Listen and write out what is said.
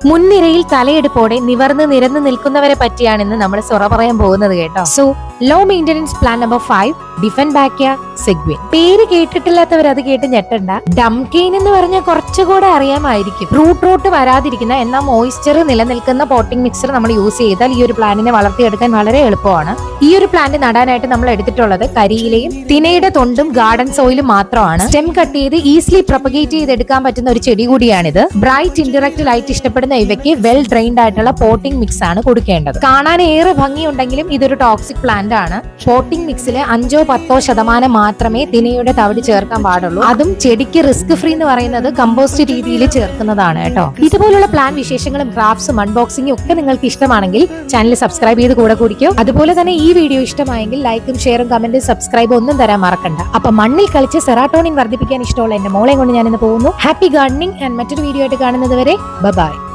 മുൻനിരയിൽ തലയെടുപ്പോടെ നിവർന്ന് നിരന്ന് നിൽക്കുന്നവരെ പറ്റിയാണെന്ന് നമ്മൾ സൊറ പറയാൻ പോകുന്നത് കേട്ടോ. So low maintenance plan number five ഡിഫൻ ബാക്കിയ സെഗ്വിൻ പേര് കേട്ടിട്ടില്ലാത്തവർ അത് കേട്ട് ഞെട്ടണ്ട. ഡംകെയിൻ എന്ന് പറഞ്ഞാൽ കുറച്ചുകൂടെ അറിയാമായിരിക്കും. റൂട്ട് റൂട്ട് വരാതിരിക്കുന്ന എന്നാൽ മോയിസ്ചർ നിലനിൽക്കുന്ന പോട്ടിംഗ് മിക്സർ നമ്മൾ യൂസ് ചെയ്താൽ ഈ ഒരു പ്ലാന്റിനെ വളർത്തിയെടുക്കാൻ വളരെ എളുപ്പമാണ്. ഈ ഒരു പ്ലാന്റ് നടാനായിട്ട് നമ്മൾ എടുത്തിട്ടുള്ളത് കരിയിലയും തിനയുടെ തൊണ്ടും ഗാർഡൻ സോയിലും മാത്രമാണ്. സ്റ്റെം കട്ട് ചെയ്ത് ഈസിലി പ്രൊപ്പഗേറ്റ് ചെയ്തെടുക്കാൻ പറ്റുന്ന ഒരു ചെടി കൂടിയാണിത്. ബ്രൈറ്റ് ഇൻഡയറക്റ്റ് ലൈറ്റ് ഇഷ്ടപ്പെടുന്ന ഇവയ്ക്ക് വെൽ ഡ്രെയിൻഡ് ആയിട്ടുള്ള പോട്ടിംഗ് മിക്സ് ആണ് കൊടുക്കേണ്ടത്. കാണാൻ ഏറെ ഭംഗിയുണ്ടെങ്കിലും ഇതൊരു ടോക്സിക് പ്ലാന്റ് ആണ്. ഷോട്ടിംഗ് മിക്സിൽ അഞ്ചോ പത്തോ ശതമാനം മാത്രമേ തിനയുടെ തവിട് ചേർക്കാൻ പാടുള്ളൂ. അതും ചെടിക്ക് റിസ്ക് ഫ്രീ എന്ന് പറയുന്നത് കമ്പോസ്റ്റ് രീതിയിൽ ചേർക്കുന്നതാണ് കേട്ടോ. ഇതുപോലുള്ള പ്ലാൻ വിശേഷങ്ങളും ക്രാഫ്റ്റ്സും അൺബോക്സിംഗും ഒക്കെ നിങ്ങൾക്ക് ഇഷ്ടമാണെങ്കിൽ ചാനൽ സബ്സ്ക്രൈബ് ചെയ്ത് കൂടെ കുടിക്കും. അതുപോലെ തന്നെ ഈ വീഡിയോ ഇഷ്ടമായെങ്കിൽ ലൈക്കും ഷെയറും കമന്റും സബ്സ്ക്രൈബും ഒന്നും തരാൻ മറക്കണ്ട. അപ്പൊ മണ്ണിൽ കളിച്ച് സെറാട്ടോണിൻ വർദ്ധിപ്പിക്കാൻ ഇഷ്ടമുള്ള എന്റെ മോളെ കൊണ്ട് ഞാൻ ഇന്ന് പോകുന്നു. ഹാപ്പി ഗാർഡനിങ് ആൻഡ് മറ്റൊരു വീഡിയോ ആയിട്ട് കാണുന്നത് വരെ ബൈ